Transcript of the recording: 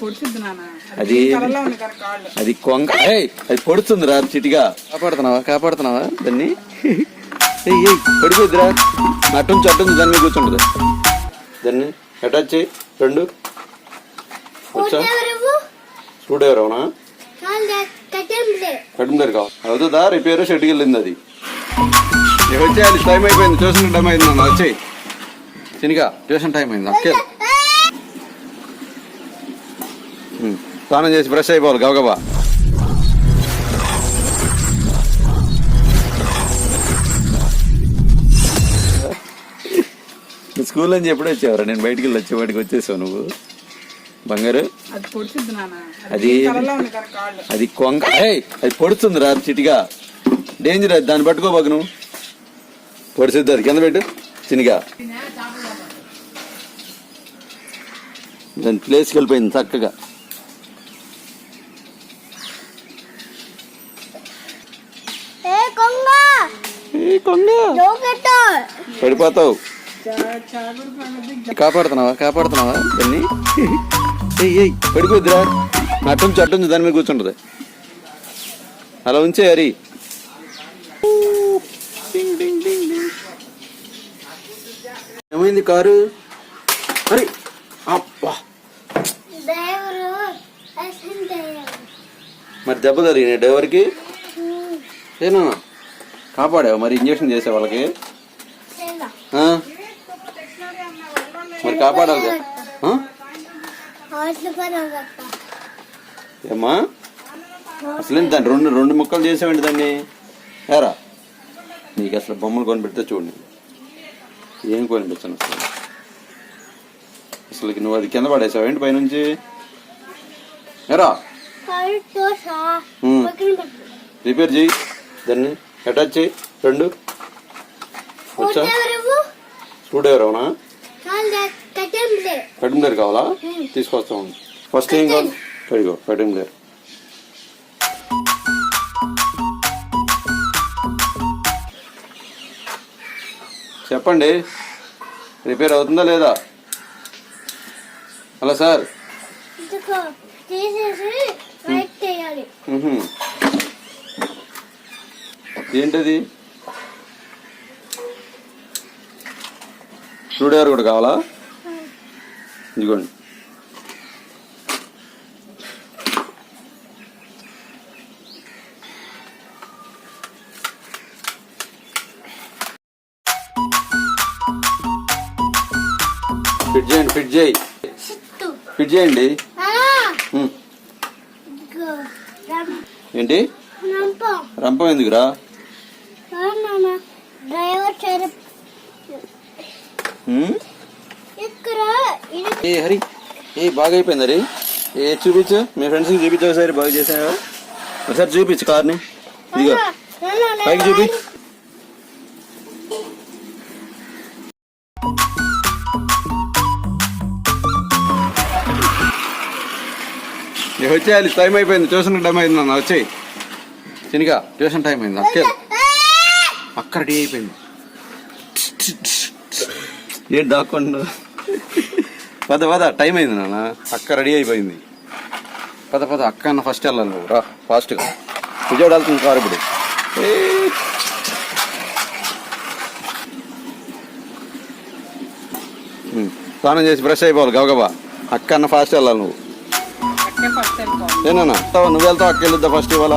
అది అది కలర్లో ఉంది కానీ కాళ్ళు. అది కొంగ. ఏయ్, అది పొడుస్తుంది రా చిటిగా. కాపాడుతున్నావా? కాపాడుతున్నావా దాన్ని? ఏయ్ ఏయ్ పడిపోద్దిరా అట్టుంచి అట్టుంచి దాని మీద కూర్చుంటుంది. దాన్ని అటాచ్ చేయి. రెండు. వచ్చా? స్టూడియో ఎవరవునా కట్టిన దగ్గర కావాలి. అవుతుందా? రిపేర్ షెడ్కి వెళ్ళింది అది. వచ్చేయాలి టైం అయిపోయింది. ట్యూషన్ టైం అయింది నాన్న. వచ్చేయి. చినిగా ట్యూషన్ టైం అయింది. అక్కే స్నానం చేసి బ్రష్ అయిపోవాలి గబగబా. స్కూల్ అని ఎప్పుడు వచ్చావరా? నేను బయటికి వెళ్ళి వచ్చేవాడికి వచ్చేసావు నువ్వు. బంగారు అది అది కొంగ ఏయ్, అది పొడుస్తుంది రా చిటిగా డేంజర్ అది దాన్ని పట్టుకోబాకు నువ్వు. పొడిసిద్ది అది. కింద పెట్టు చినిగా. దాని ప్లేస్కి వెళ్ళిపోయింది చక్కగా ఏ కొంగ ఏ కొంగ జోకెట్టు పడిపోతావు. కాపాడుతున్నావా? కాపాడుతున్నావా? దాన్ని ఏయ్ ఏయ్ పడిపోద్దిరా. అట్టుంచి అట్టుంచి దాని మీద కూర్చుంటుంది. అలా ఉంచే హరి ఏమైంది కారు? అరే. అబ్బా. మరి దెబ్బ తగిలిన డ్రైవర్కి? ఏనా? కాపాడావు మరి ఇంజక్షన్ చేసే వాళ్ళకి? మరి కాపాడాలి ఏమ్మా? అసలు దాన్ని రెండు రెండు ముక్కలు చేసావండి దాన్ని? ఏరా? నీకు అసలు బొమ్మలు కొని పెడితే చూడండి. ఏం కొని పెట్టాను అసలు? అసలు నువ్వు అది కింద పైనుంచి? సా ఉమ్. పక్కన పెట్టు. రిపేర్ చేయి దాన్ని అటాచ్ చేయి. రెండు. వచ్చా? ఎవరవునా కట్టంలే కటింగ్ దగ్గర కావాలా? తీసుకొస్తాం ఫస్ట్ ఏం కావాలి కడిగో కటింగ్ దగ్గర చెప్పండి. రిపేర్ అవుతుందా లేదా? Hello sir. తీసేసి చేయాలి. ఏంటది? స్టూడియో కూడా కావాలా? ఇదిగోండి. ఫిట్ చేయండి ఫిట్ చేయి. ఫిట్ చేయండి. ఏంటి? రంపం ఎందుకురా? డ్రైవర్ చేరు ఉమ్? ఇక్కడ ఇది ఏ హరి ఏ బాగా అయిపోయింది హరి? ఏ చూపించు మీ ఫ్రెండ్స్కి చూపించు ఒకసారి బాగా చేసావా ఒకసారి చూపించు కార్ని. ఇదిగో నాన్న, నాన్న, పైకి చూపి. వచ్చేయాలి టైం అయిపోయింది ట్యూషన్ టైం అయింది అన్న వచ్చేయి. చినిగా ట్యూషన్ టైం అయింది అక్కే అక్కడ రెడీ అయిపోయింది. ఏం దాక్కుండా? పద పద టైం అయింది నాన్న. అక్క రెడీ అయిపోయింది. పద పద అక్క అన్న ఫస్ట్ వెళ్ళాలి నువ్వు. రా ఫాస్ట్గా విజయవాడ వెళ్తుంది కారు ఇప్పుడు. స్నానం చేసి బ్రష్ అయిపోవాలి గబగబా. అక్క అన్న ఫాస్ట్ వెళ్ళాలి నువ్వు. ఏనా నువ్వు వెళ్తావు అక్క వెళ్ళొద్దా ఫస్ట్ ఇవాళ?